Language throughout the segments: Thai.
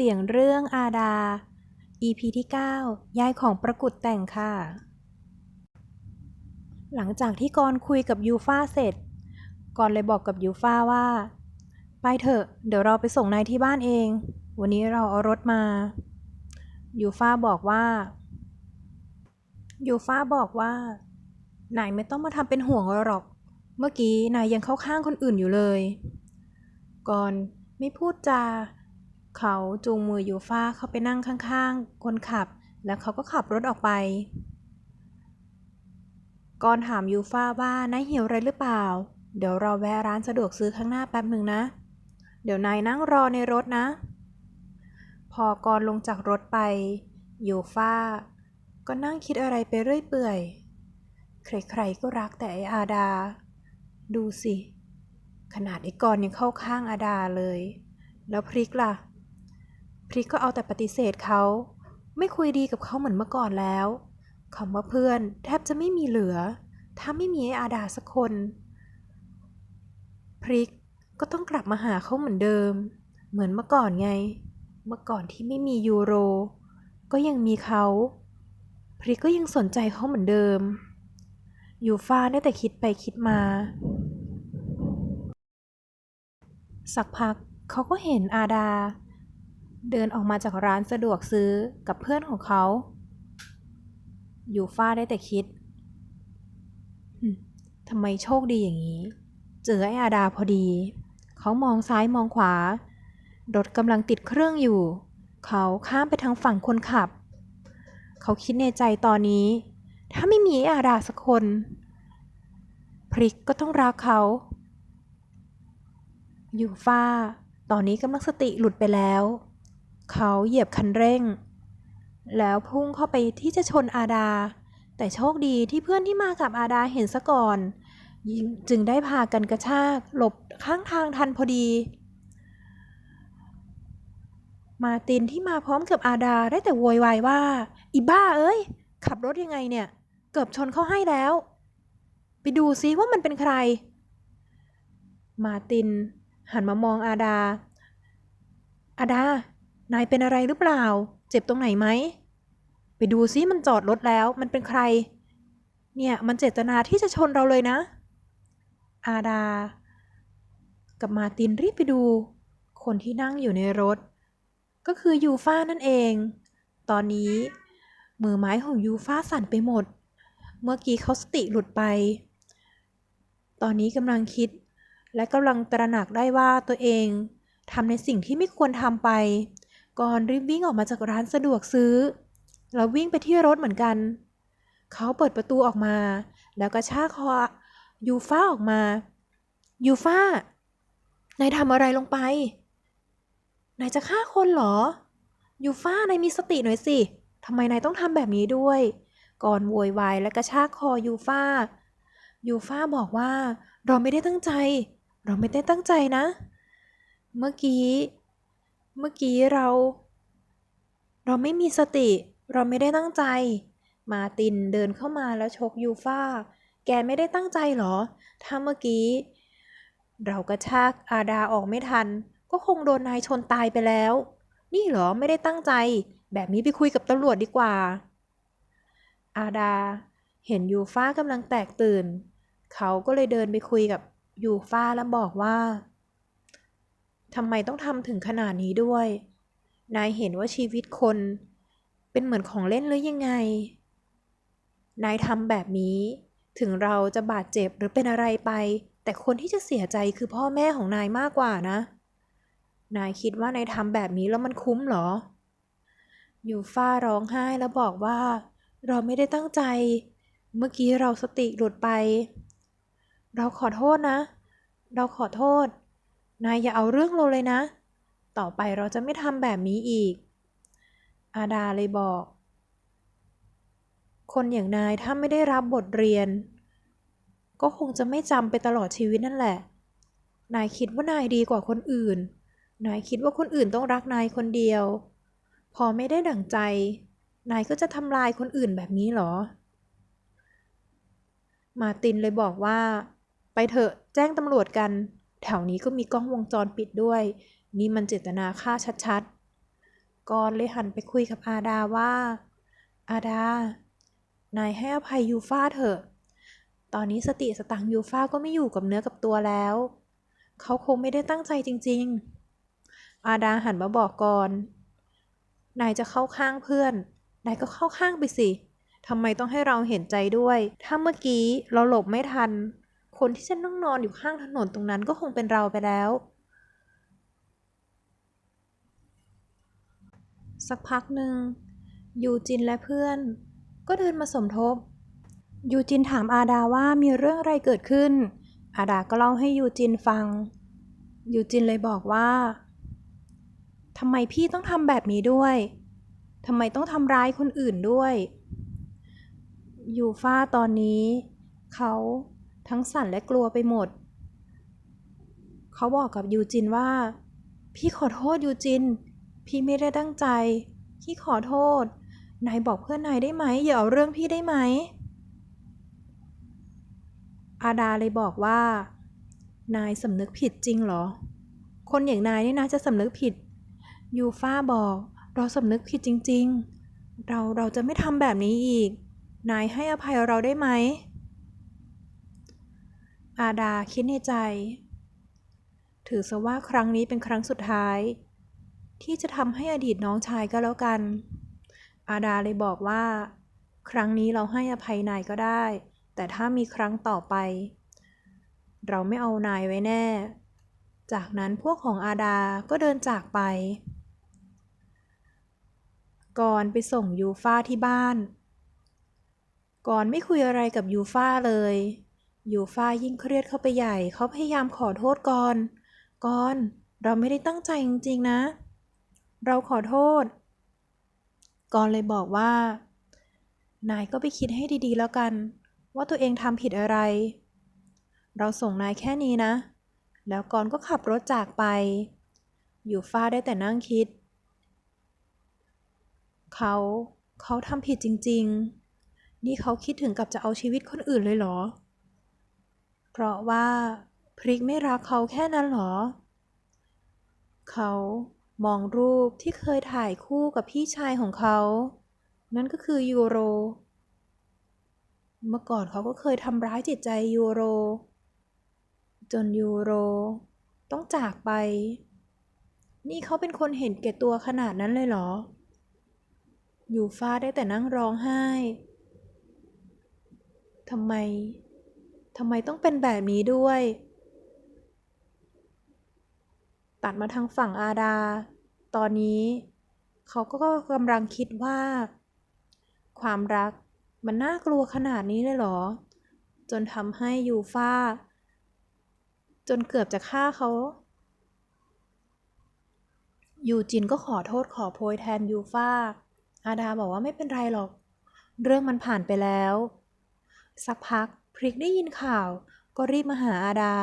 เสียงเรื่องอาดา EP ที่ 9 ยายของประกุดแต่งค่ะ หลังจากที่กรณ์คุยกับยูฟาเสร็จกรณ์เลยบอกกับยูฟาว่า ไปเถอะ เดี๋ยวเราไปส่งนายที่บ้านเอง วันนี้เราเอารถมา ยูฟาบอกว่า ยูฟาบอกว่านายไม่ต้องมาทำเป็นห่วงเราหรอก เมื่อกี้นายยังเข้าข้างคนอื่นอยู่เลย กอนไม่พูดจา เขาจูงมือยูฟ่าเข้าไปนั่งข้างๆ คนขับ แล้วเขาก็ขับรถออกไปก่อนถามยูฟ่าว่านายหิวอะไรหรือเปล่า เดี๋ยวเราแวะร้านสะดวกซื้อข้างหน้าแป๊บหนึ่งนะ เดี๋ยวนายนั่งรอในรถนะ พอกรลงจากรถไปยูฟ่าก็นั่งคิดอะไรไปเรื่อยเปื่อย ใครๆก็รักแต่ไออาดา ดูสิ ขนาดไอ้กรณ์ยังเข้าข้างอาดาเลย แล้วพริกล่ะ พริกก็เอาแต่ปฏิเสธเขา ไม่คุยดีกับเขาเหมือนเมื่อก่อนแล้วคำว่าเพื่อนแทบจะไม่มีเหลือ ถ้าไม่มีไออาดาสักคน พริกก็ต้องกลับมาหาเขาเหมือนเดิม เหมือนเมื่อก่อนไง เมื่อก่อนที่ไม่มียูโร ก็ยังมีเขา พริกก็ยังสนใจเขาเหมือนเดิม อยู่ฟ้าได้แต่คิดไปคิดมา สักพักเขาก็เห็นอาดา เดินออกมาจากร้านสะดวกซื้อกับเพื่อนของเขา อยู่ฟ้าได้แต่คิดทำไมโชคดีอย่างนี้ เจอไอ้อาดาพอดี เขามองซ้ายมองขวา รถกำลังติดเครื่องอยู่ เขาข้ามไปทางฝั่งคนขับ เขาคิดในใจตอนนี้ ถ้าไม่มีไอ้อาดาสักคน พริกก็ต้องรักเขา อยู่ฟ่าตอนนี้กำลังสติหลุดไปแล้ว เขาเหยียบคันเร่ง แล้วพุ่งเข้าไปที่จะชนอาดา แต่โชคดีที่เพื่อนที่มากับอาดาเห็นซะก่อน จึงได้พากันกระชาก หลบข้างทางทันพอดี มาตินที่มาพร้อมกับอาดาได้แต่โวยวายว่า อีบ้าเอ้ย ขับรถยังไงเนี่ย เกือบชนเขาให้แล้ว ไปดูซิว่ามันเป็นใคร มาติน หันมามองอาดาอาดา นายเป็นอะไรหรือเปล่า เจ็บตรงไหนไหม ไปดูซิมันจอดรถแล้ว มันเป็นใคร เนี่ยมันเจตนาที่จะชนเราเลยนะ อาดา กับมาตินรีบไปดู คนที่นั่งอยู่ในรถ ก็คือยูฟ่านั่นเอง ตอนนี้ มือไม้ของยูฟ่าสั่นไปหมด เมื่อกี้เขาสติหลุดไป ตอนนี้กำลังคิด และกำลังตระหนักได้ว่าตัวเองทำในสิ่งที่ไม่ควรทำไป ก่อนรีบวิ่งออกมาจากร้านสะดวกซื้อ แล้ววิ่งไปที่รถเหมือนกัน เขาเปิดประตูออกมา แล้วก็ชากคอยูฟ่าออกมา ยูฟ่านายทำอะไรลงไป นายจะฆ่าคนเหรอ ยูฟ่านายมีสติหน่อยสิทำไมนายต้องทำแบบนี้ด้วย ก่อนโวยวายและกระชากคอยูฟ่า ยูฟ่าบอกว่า เราไม่ได้ตั้งใจ เราไม่ได้ตั้งใจนะ เมื่อกี้ เมื่อกี้เรา เราไม่มีสติ เราไม่ได้ตั้งใจ มาตินเดินเข้ามาแล้วชกยูฟ่าแกไม่ได้ตั้งใจเหรอ ถ้าเมื่อกี้ เรากระชากอาดาออกไม่ทัน ก็คงโดนนายชนตายไปแล้ว นี่เหรอไม่ได้ตั้งใจ แบบนี้ไปคุยกับตำรวจดีกว่า อาดา เห็นยูฟ่ากำลังแตกตื่น เขาก็เลยเดินไปคุยกับยูฟ่าแล้วบอกว่า ทำไมต้องทำถึงขนาดนี้ด้วย นายเห็นว่าชีวิตคน เป็นเหมือนของเล่นหรือยังไง นายทำแบบนี้ ถึงเราจะบาดเจ็บหรือเป็นอะไรไป แต่คนที่จะเสียใจคือพ่อแม่ของนายมากกว่านะ นายคิดว่านายทำแบบนี้แล้วมันคุ้มเหรอ ยูฟ่าร้องไห้แล้วบอกว่า เราไม่ได้ตั้งใจ เมื่อกี้เราสติหลุดไป เราขอโทษนะ เราขอโทษ นายอย่าเอาเรื่องเราเลยนะ ต่อไปเราจะไม่ทำแบบนี้อีก อาดาเลยบอก คนอย่างนายถ้าไม่ได้รับบทเรียน ก็คงจะไม่จำไปตลอดชีวิตนั่นแหละ นายคิดว่านายดีกว่าคนอื่น นายคิดว่าคนอื่นต้องรักนายคนเดียว พอไม่ได้ดั่งใจ นายก็จะทำลายคนอื่นแบบนี้เหรอ มาตินเลยบอกว่า ไปเถอะแจ้งตำรวจกัน แถวนี้ก็มีกล้องวงจรปิดด้วย นี่มันเจตนาฆ่าชัดๆกรณ์เลยหันไปคุยกับอาดาว่า อาดา นายให้อภัยยูฟ่าเถอะ ตอนนี้สติสตังยูฟ่าก็ไม่อยู่กับเนื้อกับตัวแล้ว เขาคงไม่ได้ตั้งใจจริง ๆ อาดาหันมาบอกกรณ์นายจะเข้าข้างเพื่อน นายก็เข้าข้างไปสิทำไมต้องให้เราเห็นใจด้วย ถ้าเมื่อกี้เราหลบไม่ทัน คนที่จะนั่งนอนอยู่ข้างถนนตรงนั้นก็คงเป็นเราไปแล้ว สักพักหนึ่งยูจินและเพื่อน ก็เดินมาสมทบ ยูจินถามอาดาว่ามีเรื่องอะไรเกิดขึ้น อาดาก็เล่าให้ยูจินฟัง ยูจินเลยบอกว่าทำไมพี่ต้องทำแบบนี้ด้วยทำไมต้องทำร้ายคนอื่นด้วย ยูฟ่าตอนนี้ เขา ทั้งสั่นและกลัวไปหมด เขาบอกกับยูจินว่า พี่ขอโทษยูจิน พี่ไม่ได้ตั้งใจ พี่ขอโทษ นายบอกเพื่อนนายได้ไหมอย่าเอาเรื่องพี่ได้ไหม อาดาเลยบอกว่า นายสำนึกผิดจริงเหรอ คนอย่างนายนี่นะจะสำนึกผิด ยูฟ่าบอกเราสำนึกผิดจริง ๆ เราเราจะไม่ทำแบบนี้อีก นายให้อภัยเราได้ไหม อาดาคิดในใจ ถือซะว่าครั้งนี้เป็นครั้งสุดท้าย ที่จะทำให้อดีตน้องชายก็แล้วกัน อาดาเลยบอกว่า ครั้งนี้เราให้อภัยนายก็ได้ แต่ถ้ามีครั้งต่อไป เราไม่เอานายไว้แน่ จากนั้นพวกของอาดาก็เดินจากไป ก่อนไปส่งยูฟ่าที่บ้าน ก่อนไม่คุยอะไรกับยูฟ่าเลย ยูฟ่ายิ่งเครียดเข้าไปใหญ่ เขาพยายามขอโทษก่อนก่อน เราไม่ได้ตั้งใจจริงๆนะ เราขอโทษก่อนเลยบอกว่า นายก็ไปคิดให้ดีๆแล้วกัน ว่าตัวเองทำผิดอะไร เราส่งนายแค่นี้นะ แล้วก่อนก็ขับรถจากไป อยู่ฟ้าได้แต่นั่งคิด เขาเขาทำผิดจริง ๆ นี่เขาคิดถึงกับจะเอาชีวิตคนอื่นเลยเหรอ เพราะว่าพริกไม่รักเขาแค่นั้นเหรอ เขามองรูปที่เคยถ่ายคู่กับพี่ชายของเขา นั่นก็คือยูโร เมื่อก่อนเขาก็เคยทำร้ายจิตใจยูโร จนยูโร ต้องจากไป นี่เขาเป็นคนเห็นแก่ตัวขนาดนั้นเลยเหรอยูฟ้าได้แต่นั่งร้องไห้ทำไม ทำไมต้องเป็นแบบนี้ด้วย ตัดมาทางฝั่งอาดา ตอนนี้ เขาก็กำลังคิดว่า ความรักมันน่ากลัวขนาดนี้เลยเหรอ จนทำให้ยูฟ่า จนเกือบจะฆ่าเขา ยูจินก็ขอโทษขอโพยแทนยูฟ่า อาดาบอกว่าไม่เป็นไรหรอก เรื่องมันผ่านไปแล้ว สักพัก พริกได้ยินข่าว ก็รีบมาหาอาดา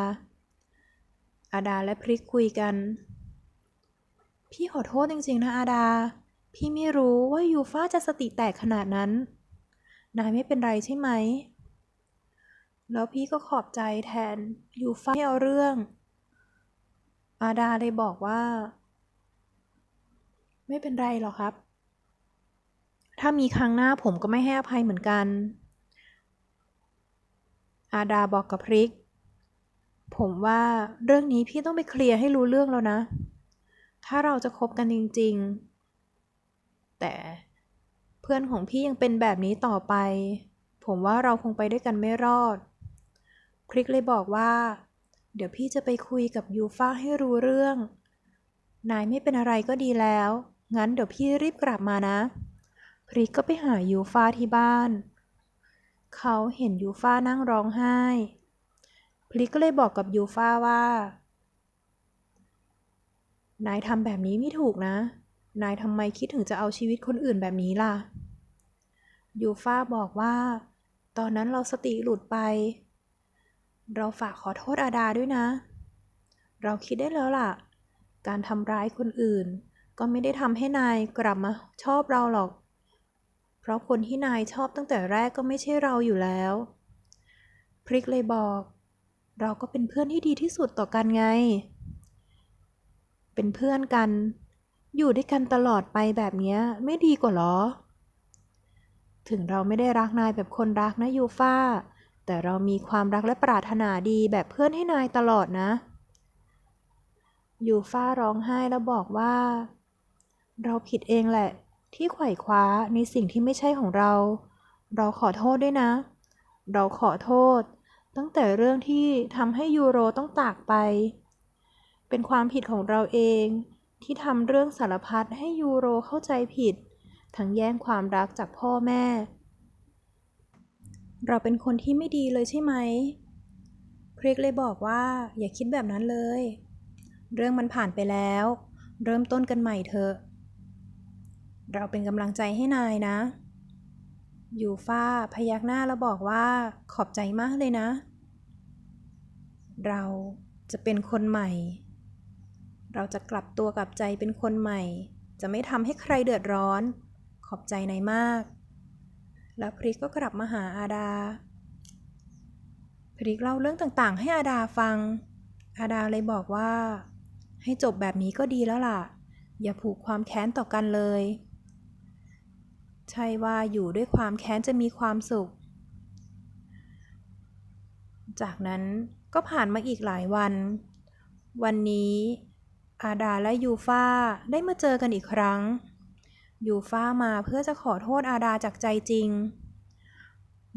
อาดาและพริกคุยกัน พี่ขอโทษจริงๆนะอาดา พี่ไม่รู้ว่ายูฟ่าจะสติแตกขนาดนั้น นายไม่เป็นไรใช่ไหม แล้วพี่ก็ขอบใจแทนยูฟ่าไม่เอาเรื่อง อาดาเลยบอกว่า ไม่เป็นไรหรอกครับ ถ้ามีครั้งหน้าผมก็ไม่ให้อภัยเหมือนกัน อาดาบอกกับพริก ผมว่าเรื่องนี้พี่ต้องไปเคลียร์ให้รู้เรื่องแล้วนะ ถ้าเราจะคบกันจริง ๆ แต่เพื่อนของพี่ยังเป็นแบบนี้ต่อไป ผมว่าเราคงไปด้วยกันไม่รอดพริกเลยบอกว่า เดี๋ยวพี่จะไปคุยกับยูฟ่าให้รู้เรื่อง นายไม่เป็นอะไรก็ดีแล้ว งั้นเดี๋ยวพี่รีบกลับมานะพริกก็ไปหายูฟ่าที่บ้าน เขาเห็นยูฟ่านั่งร้องไห้พริกก็เลยบอกกับยูฟ่าว่า นายทำแบบนี้ไม่ถูกนะ นายทำไมคิดถึงจะเอาชีวิตคนอื่นแบบนี้ล่ะ ยูฟ่าบอกว่า ตอนนั้นเราสติหลุดไป เราฝากขอโทษอาดาด้วยนะ เราคิดได้แล้วล่ะ การทำร้ายคนอื่น ก็ไม่ได้ทำให้นายกลับมาชอบเราหรอก เพราะคนที่นายชอบตั้งแต่แรกก็ไม่ใช่เราอยู่แล้ว พริกเลยบอก เราก็เป็นเพื่อนที่ดีที่สุดต่อกันไง เป็นเพื่อนกัน อยู่ด้วยกันตลอดไปแบบนี้ไม่ดีกว่าเหรอ ถึงเราไม่ได้รักนายแบบคนรักนะยูฟ่าแต่เรามีความรักและปรารถนาดีแบบเพื่อนให้นายตลอดนะ ยูฟ่าร้องไห้แล้วบอกว่า เราผิดเองแหละ ที่ไขว่คว้าในสิ่งที่ไม่ใช่ของเรา เราขอโทษด้วยนะ เราขอโทษ ตั้งแต่เรื่องที่ทำให้ยูโรต้องจากไป เป็นความผิดของเราเอง ที่ทำเรื่องสารพัดให้ยูโรเข้าใจผิด ทั้งแย่งความรักจากพ่อแม่ เราเป็นคนที่ไม่ดีเลยใช่ไหมพริกเลยบอกว่าอย่าคิดแบบนั้นเลย เรื่องมันผ่านไปแล้ว เริ่มต้นกันใหม่เถอะ เราเป็นกำลังใจให้นายนะยูฟ่าพยักหน้าแล้วบอกว่าขอบใจมากเลยนะ เราจะเป็นคนใหม่ เราจะกลับตัวกลับใจเป็นคนใหม่ จะไม่ทำให้ใครเดือดร้อน ขอบใจนายมาก แล้วพริกก็กลับมาหาอาดา พริกเล่าเรื่องต่างๆ ให้อาดาฟัง อาดาเลยบอกว่า ให้จบแบบนี้ก็ดีแล้วล่ะ อย่าผูกความแค้นต่อกันเลย ใช่ว่าอยู่ด้วยความแค้นจะมีความสุข จากนั้นก็ผ่านมาอีกหลายวัน วันนี้ อาดาและยูฟาได้มาเจอกันอีกครั้ง ยูฟามาเพื่อจะขอโทษอาดาจากใจจริง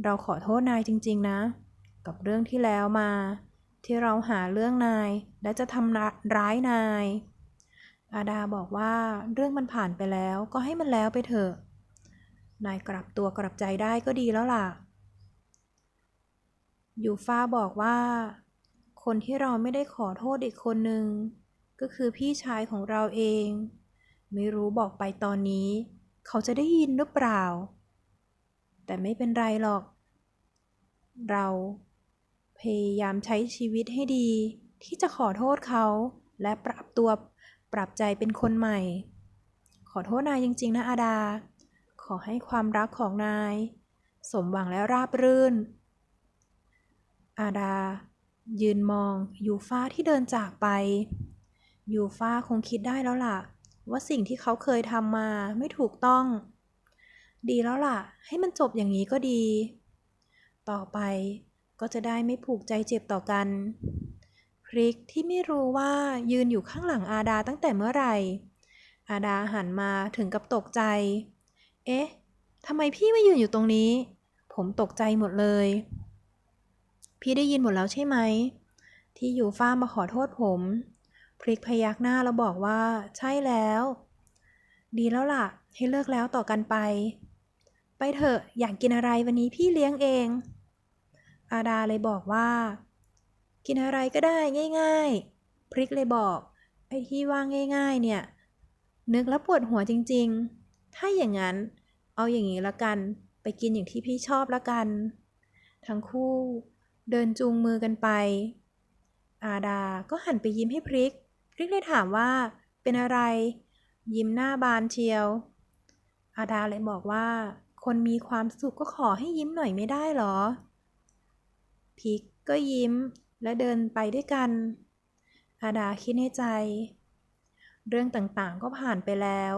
เราขอโทษนายจริง ๆ นะ กับเรื่องที่แล้วมา ที่เราหาเรื่องนายและจะทำร้ายนาย อาดาบอกว่าเรื่องมันผ่านไปแล้วก็ให้มันแล้วไปเถอะ นายกลับตัวกลับใจได้ก็ดีแล้วล่ะ ยูฟ่าบอกว่า คนที่เราไม่ได้ขอโทษอีกคนหนึ่งก็คือพี่ชายของเราเอง ไม่รู้บอกไปตอนนี้ เขาจะได้ยินหรือเปล่า แต่ไม่เป็นไรหรอก เราพยายามใช้ชีวิตให้ดี ที่จะขอโทษเขา และปรับตัวปรับใจเป็นคนใหม่ ขอโทษนายจริง ๆ นะอาดา ขอให้ความรักของนาย สมหวังและราบรื่น อาดา ยืนมองยูฟ่าที่เดินจากไป ยูฟ่าคงคิดได้แล้วล่ะ ว่าสิ่งที่เขาเคยทำมาไม่ถูกต้อง ดีแล้วล่ะ ให้มันจบอย่างนี้ก็ดี ต่อไปก็จะได้ไม่ผูกใจเจ็บต่อกัน พริกที่ไม่รู้ว่ายืนอยู่ข้างหลังอาดาตั้งแต่เมื่อไหร่ อาดาหันมาถึงกับตกใจ เอ๊ะทำไมพี่มายืนอยู่ตรงนี้ ผมตกใจหมดเลย พี่ได้ยินหมดแล้วใช่ไหม ที่อยู่ฟ้ามาขอโทษผม พริกพยักหน้าแล้วบอกว่า ใช่แล้ว ดีแล้วล่ะ ให้เลิกแล้วต่อกันไป ไปเถอะ อยากกินอะไรวันนี้พี่เลี้ยงเอง อาดาเลยบอกว่า กินอะไรก็ได้ง่าย ๆ พริกเลยบอก ไอ้ที่ว่าง่าย ๆ เนี่ย นึกแล้วปวดหัวจริง ๆ ถ้าอย่างนั้น เอาอย่างนี้ละกัน ไปกินอย่างที่พี่ชอบละกัน ทั้งคู่เดินจูงมือกันไป อาดาก็หันไปยิ้มให้พริก พริกเลยถามว่าเป็นอะไร ยิ้มหน้าบานเชียว อาดาเลยบอกว่า คนมีความสุขก็ขอให้ยิ้มหน่อยไม่ได้หรอ พริกก็ยิ้มและเดินไปด้วยกัน อาดาคิดในใจ เรื่องต่างๆก็ผ่านไปแล้ว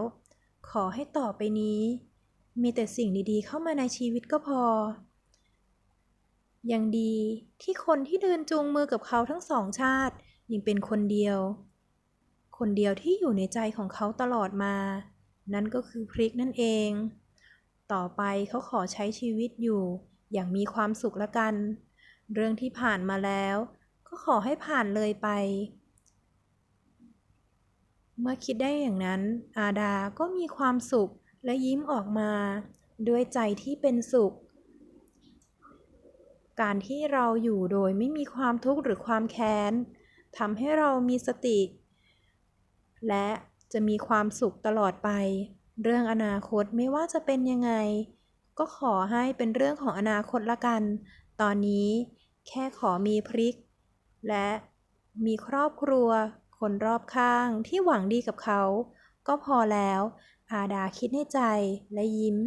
ขอให้ต่อไปนี้ มีแต่สิ่งดีๆ เข้ามาในชีวิตก็พอ ยังดีที่คนที่เดินจูงมือกับเขาทั้งสองชาติ ยังเป็นคนเดียว คนเดียวที่อยู่ในใจของเขาตลอดมา นั่นก็คือพริกนั่นเอง ต่อไปเขาขอใช้ชีวิตอยู่อย่างมีความสุขละกัน เรื่องที่ผ่านมาแล้ว ก็ขอให้ผ่านเลยไป เมื่อคิดได้อย่างนั้น อาดาก็มีความสุข และยิ้มออกมา ด้วยใจที่เป็นสุข การที่เราอยู่โดยไม่มีความทุกข์หรือความแค้นทำให้เรามีสติ และจะมีความสุขตลอดไป เรื่องอนาคตไม่ว่าจะเป็นยังไง ก็ขอให้เป็นเรื่องของอนาคตละกัน ตอนนี้แค่ขอมีพริก และมีครอบครัว คนรอบข้างที่หวังดีกับเขา ก็พอแล้ว อาดาคิดในใจและยิ้ม